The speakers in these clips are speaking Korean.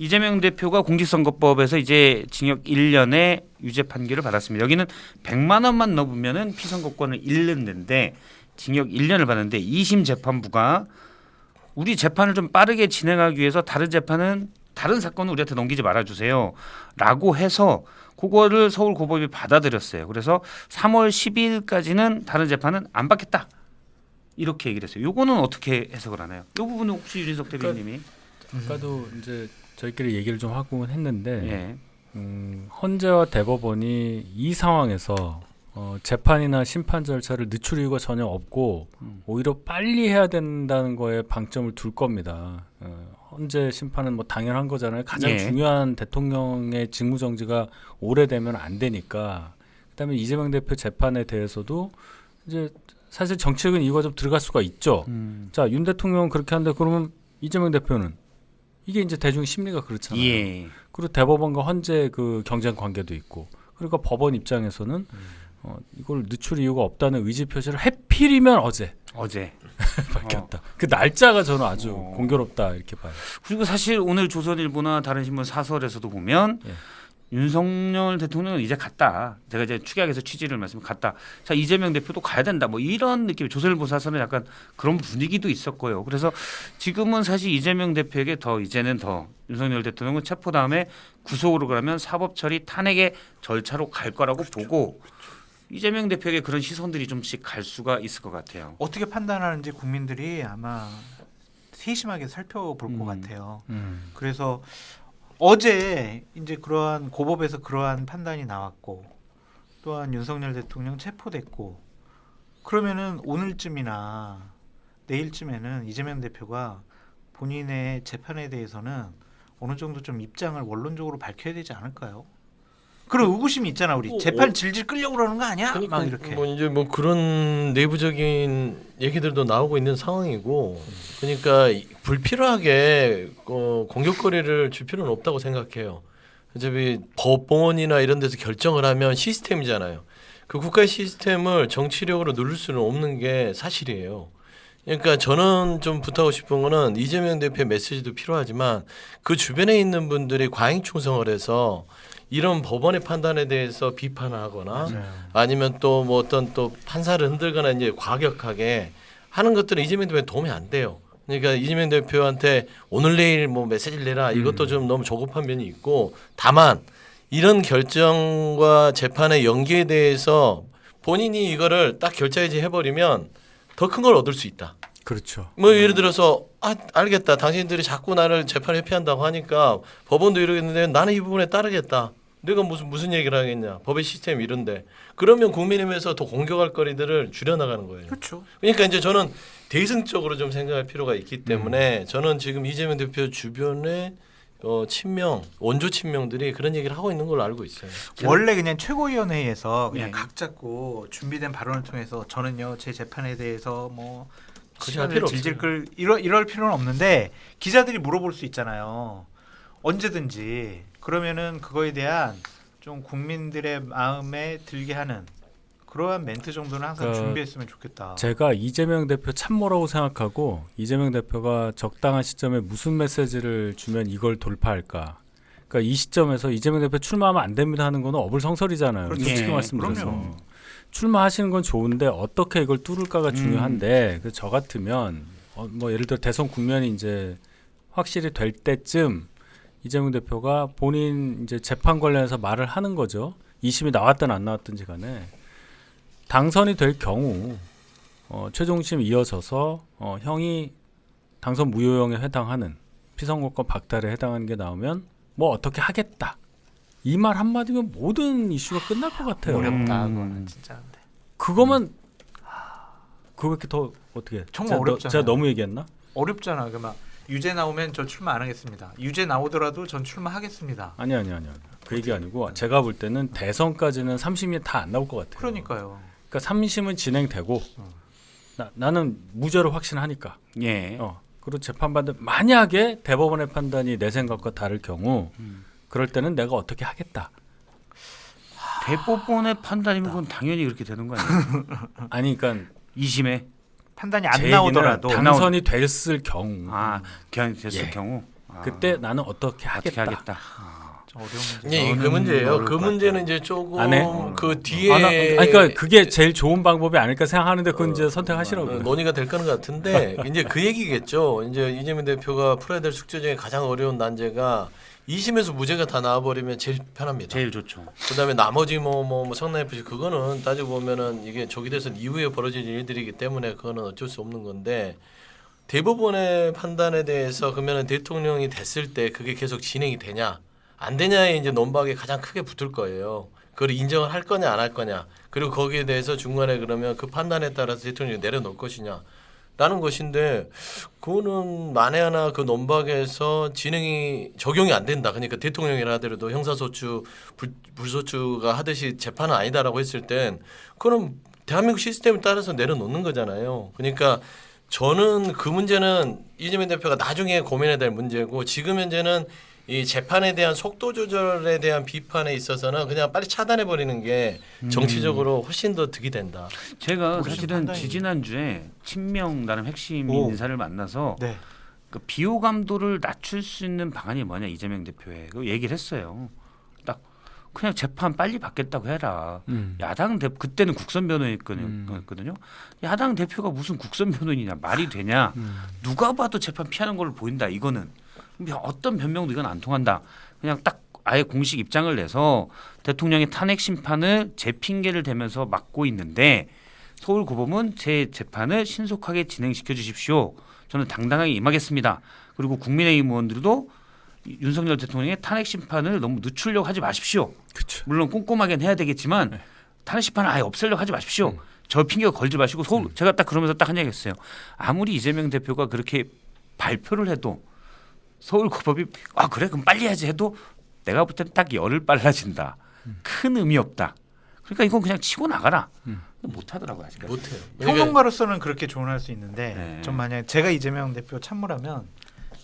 이재명 대표가 공직선거법에서 이제 징역 1년의 유죄 판결을 받았습니다. 여기는 100만 원만 넘으면은 피선거권을 잃는데 징역 1년을 받는데 2심 재판부가 우리 재판을 좀 빠르게 진행하기 위해서 다른 재판은 다른 사건은 우리한테 넘기지 말아 주세요 라고 해서 그거를 서울 고법이 받아들였어요. 그래서 3월 12일까지는 다른 재판은 안 받겠다. 이렇게 얘기를 했어요. 요거는 어떻게 해석을 하나요? 이 부분은 혹시 유진석 대변인님이 아까도 이제 저희끼리 얘기를 좀 하고는 했는데 예. 음, 헌재와 대법원이 이 상황에서 어, 재판이나 심판 절차를 늦출 이유가 전혀 없고 음. 오히려 빨리 해야 된다는 거에 방점을 둘 겁니다. 어, 헌재 심판은 뭐 당연한 거잖아요. 가장 예. 중요한 대통령의 직무 정지가 오래되면 안 되니까. 그다음에 이재명 대표 재판에 대해서도 이제 사실 정치적인 이유가 좀 들어갈 수가 있죠. 음. 자, 윤 대통령은 그렇게 한데 그러면 이재명 대표는 이게 이제 대중 심리가 그렇잖아요. 예. 그리고 대법원과 헌재 그 경쟁 관계도 있고 그러니까 법원 입장에서는 어, 이걸 늦출 이유가 없다는 의지 표시를 해필이면 어제 어제 밝혔다. 그 날짜가 저는 아주 어. 공교롭다 이렇게 봐요. 그리고 사실 오늘 조선일보나 다른 신문 사설에서도 보면 예. 윤석열 대통령은 이제 갔다. 제가 이제 축약해서 취지를 말씀 갔다. 자 이재명 대표도 가야 된다. 뭐 이런 느낌. 조선일보 사설은 약간 그런 분위기도 있었고요. 그래서 지금은 사실 이재명 대표에게 더 이제는 더 윤석열 대통령은 체포 다음에 구속으로 그러면 사법 처리 탄핵의 절차로 갈 거라고 보고 이재명 대표에게 그런 시선들이 좀씩 갈 수가 있을 것 같아요. 어떻게 판단하는지 국민들이 아마 세심하게 살펴볼 것 음. 같아요. 음. 그래서 어제 이제 그러한 고법에서 그러한 판단이 나왔고 또한 윤석열 대통령 체포됐고 그러면은 오늘쯤이나 내일쯤에는 이재명 대표가 본인의 재판에 대해서는 어느 정도 좀 입장을 원론적으로 밝혀야 되지 않을까요? 그런 의구심이 있잖아 우리 뭐, 재판 어, 질질 끌려고 그러는 거 아니야? 그러니까 막 이렇게 뭐 이제 뭐 그런 내부적인 얘기들도 나오고 있는 상황이고 그러니까 이- 불필요하게 어, 공격거리를 줄 필요는 없다고 생각해요. 어차피 법원이나 이런 데서 결정을 하면 시스템이잖아요. 그 국가의 시스템을 정치력으로 누를 수는 없는 게 사실이에요. 그러니까 저는 좀 부탁하고 싶은 거는 이재명 대표의 메시지도 필요하지만 그 주변에 있는 분들이 과잉 충성을 해서 이런 법원의 판단에 대해서 비판하거나 맞아요. 아니면 또 뭐 어떤 또 판사를 흔들거나 이제 과격하게 하는 것들은 이재명 대표에 도움이 안 돼요. 그러니까 이재명 대표한테 오늘 내일 뭐 메시지를 내라 이것도 좀 너무 조급한 면이 있고 다만 이런 결정과 재판의 연기에 대해서 본인이 이거를 딱 결자해지 해버리면 더 큰 걸 얻을 수 있다. 그렇죠. 뭐 예를 들어서 아 알겠다 당신들이 자꾸 나를 재판 회피한다고 하니까 법원도 이러겠는데 나는 이 부분에 따르겠다 내가 무슨 무슨 얘기를 하겠냐 법의 시스템이 이런데 그러면 국민의힘에서 더 공격할 거리들을 줄여 나가는 거예요 그렇죠. 그러니까 이제 저는 대승적으로 좀 생각할 필요가 있기 때문에 저는 지금 이재명 대표 주변에 어, 친명 원조 친명들이 그런 얘기를 하고 있는 걸로 알고 있어요 원래 그냥 최고위원회에서 그냥 네. 각 잡고 준비된 발언을 통해서 저는요 제 재판에 대해서 뭐 시간을 필요 질질. 끌 이럴 이럴 필요는 없는데 기자들이 물어볼 수 있잖아요 언제든지 그러면은 그거에 대한 좀 국민들의 마음에 들게 하는 그러한 멘트 정도는 항상 그 준비했으면 좋겠다. 제가 이재명 대표 참모라고 생각하고 이재명 대표가 적당한 시점에 무슨 메시지를 주면 이걸 돌파할까. 그러니까 이 시점에서 이재명 대표 출마하면 안 됩니다 하는 거는 어불성설이잖아요. 그렇죠. 솔직히 예, 말씀드려서. 그럼요. 출마하시는 건 좋은데 어떻게 이걸 뚫을까가 음. 중요한데 그저 같으면 어, 뭐 예를 들어 대선 국면이 이제 확실히 될 때쯤 이재명 대표가 본인 이제 재판 관련해서 말을 하는 거죠. 2심이 나왔든 안 나왔든지 간에 당선이 될 경우 어, 최종심 이어져서 어, 형이 당선 무효형에 해당하는 피선거권 박탈에 해당하는 게 나오면 뭐 어떻게 하겠다. 이 말 한마디면 모든 이슈가 끝날 것 같아요. 어렵다 음. 그거는 진짜. 근데. 그거만 그거밖에 더 어떻게? 정말 어렵잖아요. 제가 너무 얘기했나? 어렵잖아. 그막 유죄 나오면 저 출마 안 하겠습니다. 유죄 나오더라도 전 출마하겠습니다. 아니 아니 아니 아니. 그 얘기 아니고 제가 볼 때는 대선까지는 3심이 다안 나올 것 같아요. 그러니까요. 그러니까 3심은 진행되고 어. 나, 나는 무죄로 확신하니까. 예. 어. 그리고 재판받는 만약에 대법원의 판단이 내 생각과 다를 경우 음. 그럴 때는 내가 어떻게 하겠다. 대법원의 판단이면 그건 당연히 그렇게 되는 거 아니에요? 아니 그러니까 2심에 판단이 제안 나오더라도 당선이 됐을 경우 아, 결 됐을 예. 경우 아, 그때 나는 어떻게 어떻게 하겠다. 하겠다. 좀 어려운 문제. 예, 그 저는 문제예요. 그것 문제는 이제 조금 안 해? 그 뒤에 아, 나, 아니, 그러니까 그게 제일 좋은 방법이 아닐까 생각하는데 그건 이제 어, 선택하시라고요. 논의가 될 거는 같은데 이제 그 얘기겠죠. 이제 이재명 대표가 풀어야 될 숙제 중에 가장 어려운 난제가 2심에서 무죄가 다 나와버리면 제일 편합니다. 제일 좋죠. 그다음에 나머지 뭐뭐 뭐 성남 FC 그거는 따지고 보면은 이게 조기 대선 이후에 벌어질 일들이기 때문에 그거는 어쩔 수 없는 건데 대법원의 판단에 대해서 그러면은 대통령이 됐을 때 그게 계속 진행이 되냐 안 되냐에 이제 논박이 가장 크게 붙을 거예요. 그걸 인정을 할 거냐 안 할 거냐 그리고 거기에 대해서 중간에 그러면 그 판단에 따라서 대통령이 내려놓을 것이냐 라는 것인데 그거는 만에 하나 그 논박에서 진행이 적용이 안 된다. 그러니까 대통령이라 하더라도 형사소추 불, 불소추가 하듯이 재판은 아니다라고 했을 땐 그럼 대한민국 시스템에 따라서 내려놓는 거잖아요. 그러니까 저는 그 문제는 이재명 대표가 나중에 고민해야 될 문제고 지금 현재는 이 재판에 대한 속도 조절에 대한 비판에 있어서는 그냥 빨리 차단해 버리는 게 정치적으로 훨씬 더 득이 된다. 제가 사실은 판단이- 지지난 주에 친명 나름 핵심 오. 인사를 만나서 네. 그 비호감도를 낮출 수 있는 방안이 뭐냐 이재명 대표에 그 얘기를 했어요. 딱 그냥 재판 빨리 받겠다고 해라. 음. 야당 대 그때는 국선 변호인이거든요. 음. 야당 대표가 무슨 국선 변호인이냐 말이 되냐? 음. 누가 봐도 재판 피하는 걸로 보인다. 이거는 어떤 변명도 이건 안 통한다. 그냥 딱 아예 공식 입장을 내서 대통령의 탄핵 심판을 제 핑계를 대면서 막고 있는데 서울 고법은 제 재판을 신속하게 진행시켜 주십시오. 저는 당당하게 임하겠습니다. 그리고 국민의힘 의원들도 윤석열 대통령의 탄핵 심판을 너무 늦추려고 하지 마십시오. 그렇죠. 물론 꼼꼼하게는 해야 되겠지만 네. 탄핵 심판을 아예 없애려고 하지 마십시오. 음. 저 핑계 걸지 마시고 서울 제가 딱 그러면서 딱 한 얘기 했어요. 아무리 이재명 대표가 그렇게 발표를 해도 서울 고법이 아 그래 그럼 빨리 해야지 해도 내가 볼 때는 딱 열을 빨라진다. 큰 의미 없다. 그러니까 이건 그냥 치고 나가라. 음. 못 하더라고요 아직까지. 못해요. 평론가로서는 그렇게 조언할 수 있는데 네. 전 만약 제가 이재명 대표 참모라면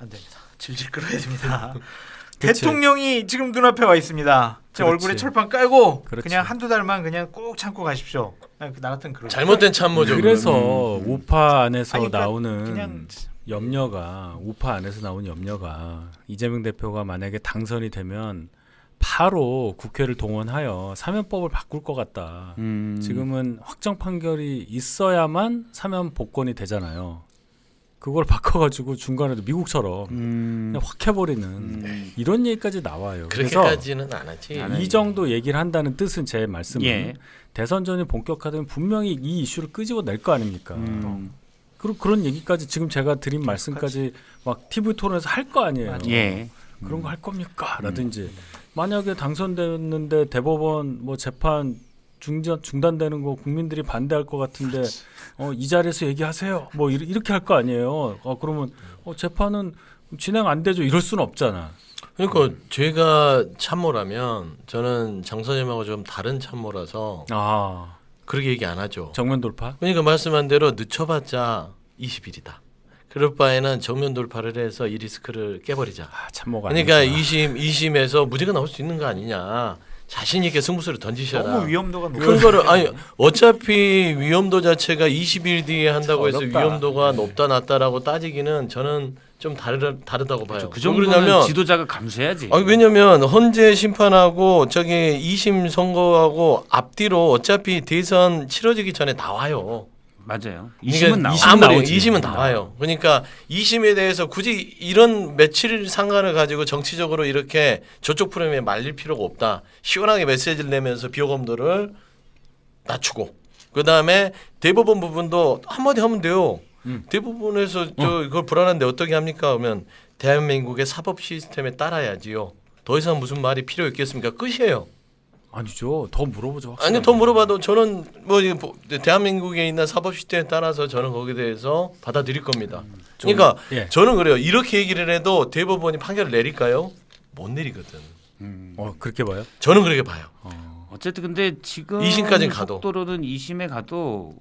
안 됩니다. 질질 끌어야 됩니다. 그치. 대통령이 지금 눈앞에 와 있습니다. 제 그렇지. 얼굴에 철판 깔고 그렇지. 그냥 한두 달만 그냥 꾹 참고 가십시오. 나, 나 같은 그런 잘못된 참모죠. 그래서 음. 우파 안에서 아니, 그러니까 나오는 그냥 염려가 우파 안에서 나오는 염려가 이재명 대표가 만약에 당선이 되면 바로 국회를 동원하여 사면법을 바꿀 것 같다. 음. 지금은 확정 판결이 있어야만 사면 복권이 되잖아요. 그걸 바꿔가지고 중간에도 미국처럼 음. 그냥 확 해버리는 음. 이런 얘기까지 나와요. 그래서 그렇게까지는 안 하지. 안이 정도 얘기를 한다는 뜻은 제 말씀은 예. 대선 전이 본격화되면 분명히 이 이슈를 끄집어낼 거 아닙니까? 음. 그리고 그런 얘기까지 지금 제가 드린 말씀까지 막 TV 토론에서 할 거 아니에요. 맞아. 예. 그런 거 할 겁니까? 라든지 만약에 당선됐는데 대법원 뭐 재판 중단 중단되는 거 국민들이 반대할 것 같은데 어, 이 자리에서 얘기하세요. 뭐 이르- 이렇게 할 거 아니에요. 어, 그러면 어, 재판은 진행 안 되죠. 이럴 수는 없잖아. 그러니까 제가 참모라면 저는 장선임하고 좀 다른 참모라서 아 그렇게 얘기 안 하죠. 정면 돌파. 그러니까 말씀한 대로 늦춰봤자 20일이다. 그럴 바에는 정면 돌파를 해서 이 리스크를 깨버리자. 아 참모가. 그러니까 아니구나. 2심 2심에서 무죄가 나올 수 있는 거 아니냐. 자신 있게 승부수를 던지셔라. 너무 위험도가 높아. 큰 거를 아니 어차피 위험도 자체가 20일 뒤에 한다고 해서 어렵다. 위험도가 높다 낮다라고 따지기는 저는 좀 다르 다르다고 봐요. 그 정도는 그러냐면 지도자가 감수해야지. 아니 왜냐면 헌재 심판하고 저기 2심 선거하고 앞뒤로 어차피 대선 치러지기 전에 나와요. 맞아요. 그러니까 20은 나와. 아무리 나오지. 2심은 나와요. 그러니까 2심에 대해서 굳이 이런 며칠 상관을 가지고 정치적으로 이렇게 저쪽 프레임에 말릴 필요가 없다. 시원하게 메시지를 내면서 비호감도를 낮추고 그 다음에 대법원 부분도 한마디 하면 돼요. 음. 대법원에서 저 이걸 불안한데 어떻게 합니까? 그러면 대한민국의 사법 시스템에 따라야지요. 더 이상 무슨 말이 필요 있겠습니까? 끝이에요. 아니죠. 더 물어보죠. 아니 확실하게. 더 물어봐도 저는 뭐 이게 뭐 대한민국에 있는 사법 시스템에 따라서 저는 거기에 대해서 받아들일 겁니다. 좀- 그러니까 예. 저는 그래요. 이렇게 얘기를 해도 대법원이 판결을 내릴까요? 못 내리거든. 음. 어 그렇게 봐요. 저는 그렇게 봐요. 어. 어쨌든 근데 지금 이심까지는 가도. 속도로는 2심에 가도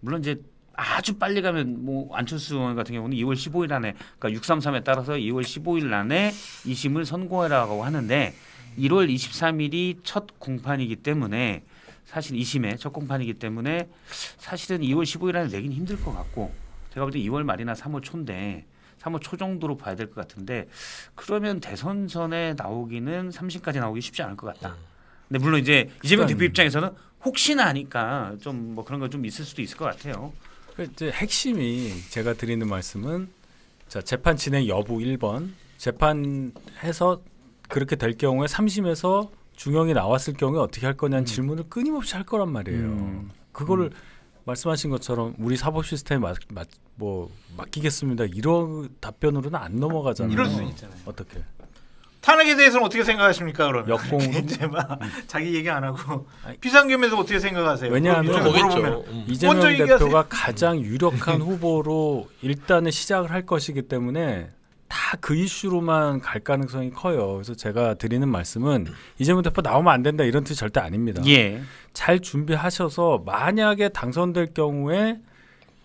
물론 이제 아주 빨리 가면 뭐 안철수 의원 같은 경우는 2월 15일 안에 그러니까 633에 따라서 2월 15일 안에 2심을 선고해라고 하는데 1월 23일이 첫 공판이기 때문에 사실 2심의 첫 공판이기 때문에 사실은 2월 15일 안에 내긴 힘들 것 같고 제가 볼 때 2월 말이나 3월 초인데 3월 초 정도로 봐야 될 것 같은데 그러면 대선 전에 나오기는 3심까지 나오기 쉽지 않을 것 같다. 근데 물론 이제 이재명 대표 입장에서는 혹시나 하니까 좀 뭐 그런 거 좀 있을 수도 있을 것 같아요. 그 이제 핵심이 제가 드리는 말씀은 자 재판 진행 여부 1번 재판해서 그렇게 될 경우에 3심에서 중형이 나왔을 경우에 어떻게 할 거냐는 음. 질문을 끊임없이 할 거란 말이에요. 음. 그거를 말씀하신 것처럼 우리 사법 시스템에 맞, 맞, 뭐 맡기겠습니다. 이런 답변으로는 안 넘어가잖아요. 이럴 수 있잖아요. 어떻게? 탄핵에 대해서는 어떻게 생각하십니까 그러면? 역공으로? 이제 막 자기 얘기 안 하고 비상겸에서 어떻게 생각하세요? 왜냐하면. 물어보면 음. 이재명. 대표가 가장 유력한 후보로 일단은 시작을 할 것이기 때문에 다 그 이슈로만 갈 가능성이 커요. 그래서 제가 드리는 말씀은 이재명 대표 나오면 안 된다 이런 뜻이 절대 아닙니다. 예. 잘 준비하셔서 만약에 당선될 경우에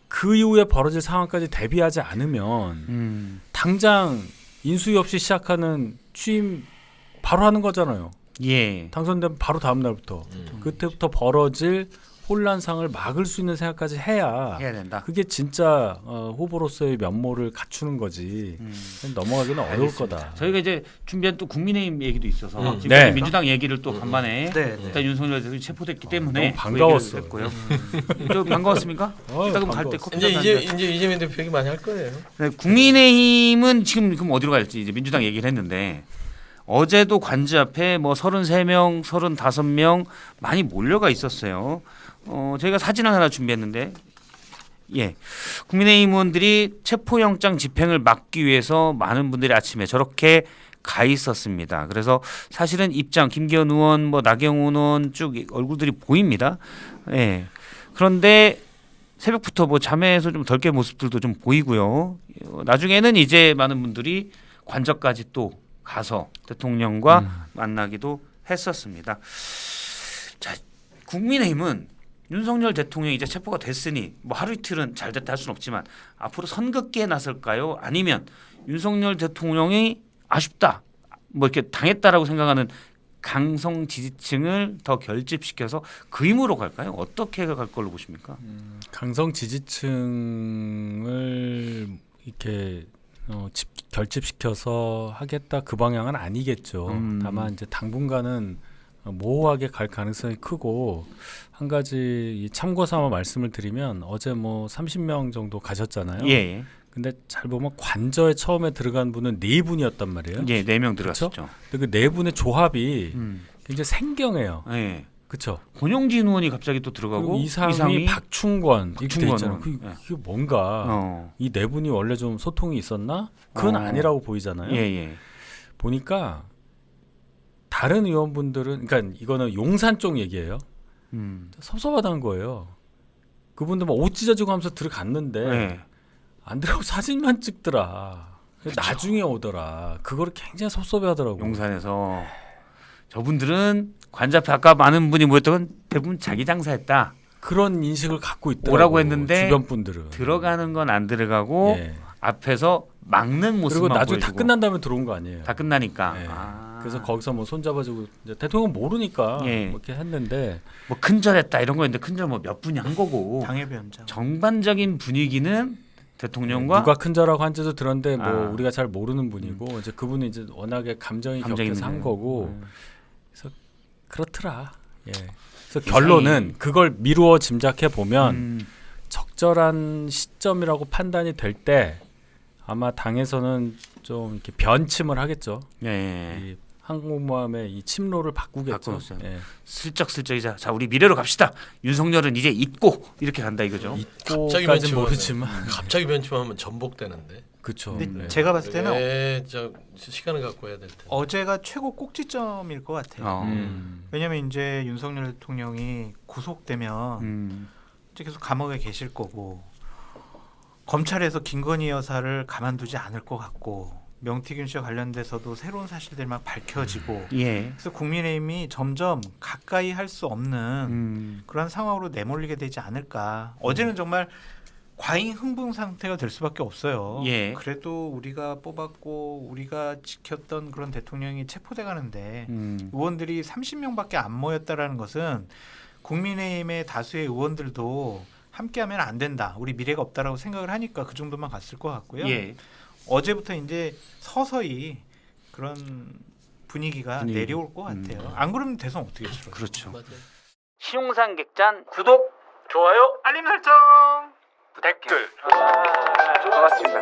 그 이후에 벌어질 상황까지 대비하지 않으면 음. 당장 인수위 없이 시작하는 취임 바로 하는 거잖아요. 예. 당선되면 바로 다음 날부터 음. 그때부터 벌어질 혼란상을 막을 수 있는 생각까지 해야 해야 된다. 그게 진짜 어, 후보로서의 면모를 갖추는 거지 음. 넘어가기는 어려울 알겠습니다. 거다. 저희가 이제 준비한 또 국민의힘 얘기도 있어서 음. 지금 네. 민주당 얘기를 또 음. 간만에 네, 네. 일단 윤석열 대통령 이 체포됐기 때문에 너무 그 반가웠어요. 얘기를 했고요. 저 반가웠습니까? 어, 이따 그럼 갈때 반가웠어요. 커피 이제 한잔 이제. 이제 이재명 대표 얘기 많이 할 거예요. 네, 국민의힘은 지금 그럼 어디로 갈지 이제 민주당 얘기를 했는데 어제도 관저 앞에 뭐 33명, 35명 많이 몰려가 있었어요. 어, 저희가 사진을 하나 준비했는데 예. 국민의힘 의원들이 체포영장 집행을 막기 위해서 많은 분들이 아침에 저렇게 가 있었습니다. 그래서 사실은 입장 김기현 의원, 뭐 나경원 의원 쭉 얼굴들이 보입니다. 예. 그런데 새벽부터 뭐 잠에서 좀 덜 깬 모습들도 좀 보이고요. 어, 나중에는 이제 많은 분들이 관저까지 또 가서 대통령과 음. 만나기도 했었습니다. 자, 국민의힘은 윤석열 대통령이 이제 체포가 됐으니 뭐 하루 이틀은 잘 됐다 할 수는 없지만 앞으로 선긋기에 나설까요? 아니면 윤석열 대통령이 아쉽다 뭐 이렇게 당했다라고 생각하는 강성 지지층을 더 결집시켜서 그 힘으로 갈까요? 어떻게 갈 걸로 보십니까? 강성 지지층을 이렇게 어, 집, 결집시켜서 하겠다 그 방향은 아니겠죠. 음. 다만 이제 당분간은 어, 모호하게 갈 가능성이 크고 한 가지 이 참고 삼아 말씀을 드리면 어제 뭐 30명 정도 가셨잖아요. 예, 근데 잘 보면 관저에 처음에 들어간 분은 네 분이었단 말이에요. 예, 네 명 들어갔었죠. 근데 그 네 분의 조합이 음, 굉장히 생경해요. 예. 그렇죠. 권영진 의원이 갑자기 또 들어가고 이상이, 이상이 박충권 박충권 있잖아요. 그. 예. 그게 뭔가 어, 이네 분이 원래 좀 소통이 있었나? 그건 어. 아니라고 보이잖아요. 예, 예. 보니까 다른 의원분들은 그러니까 이거는 용산 쪽 얘기예요. 음, 섭섭하다는 거예요. 그분들 막 옷 찢어지고 하면서 들어갔는데 예. 안 들어가고 사진만 찍더라. 나중에 오더라. 그거를 굉장히 섭섭해하더라고. 용산에서 저분들은 관자 앞에 아까 많은 분이 모였던 건 대부분 자기 장사했다. 그런 인식을 갖고 있더라고. 오라고 했는데 주변 분들은 들어가는 건 안 들어가고 예. 앞에서 막는 모습만 그리고 나중에 다 보여주고. 끝난 다음에 들어온 거 아니에요. 다 끝나니까. 예. 아. 그래서 거기서 뭐 손잡아주고 이제 대통령 모르니까 예. 뭐 이렇게 했는데 뭐 큰절했다 이런 거였는데 큰절 뭐 몇 분이 한 거고 당해변장. 정반적인 분위기는 대통령과 누가 큰자라고 한지도 들었는데 뭐 아. 음. 우리가 잘 모르는 분이고 이제 그분이 이제 워낙에 감정이 감정이 격해서 한. 거고 음. 그렇더라. 예. 그래서 결론은 그걸 미루어 짐작해 보면 음. 적절한 시점이라고 판단이 될 때 아마 당에서는 좀 이렇게 변침을 하겠죠. 예. 이 항공모함의 이 침로를 바꾸겠죠. 바꾸었어요. 예. 슬쩍슬쩍 이제 자 우리 미래로 갑시다. 윤석열은 이제 잊고 이렇게 간다 이거죠. 갑자기 잊고까지 모르지만 갑자기 변침하면 전복되는데. 그렇죠. 근데 네. 제가 봤을 때는 예, 저 시간을 갖고 해야 될 텐데. 어제가 최고 꼭지점일 것 같아요. 어. 음. 왜냐하면 이제 윤석열 대통령이 구속되면 음. 이제 계속 감옥에 계실 거고 검찰에서 김건희 여사를 가만두지 않을 것 같고 명태균 씨와 관련돼서도 새로운 사실들이 막 밝혀지고 예. 그래서 국민의힘이 점점 가까이 할 수 없는 음. 그런 상황으로 내몰리게 되지 않을까. 어제는 정말 과잉 흥분 상태가 될 수밖에 없어요. 예. 그래도 우리가 뽑았고 우리가 지켰던 그런 대통령이 체포돼 가는데 음. 의원들이 30명밖에 안 모였다라는 것은 국민의힘의 다수의 의원들도 함께하면 안 된다. 우리 미래가 없다라고 생각을 하니까 그 정도만 갔을 것 같고요. 예. 어제부터 이제 서서히 그런 분위기가 분위기. 내려올 것 음. 같아요. 안 그러면 대선 어떻게 치러? 그렇죠. 맞아요. 시용상 객잔 구독 좋아요, 알림 설정. 댓글. 고맙습니다.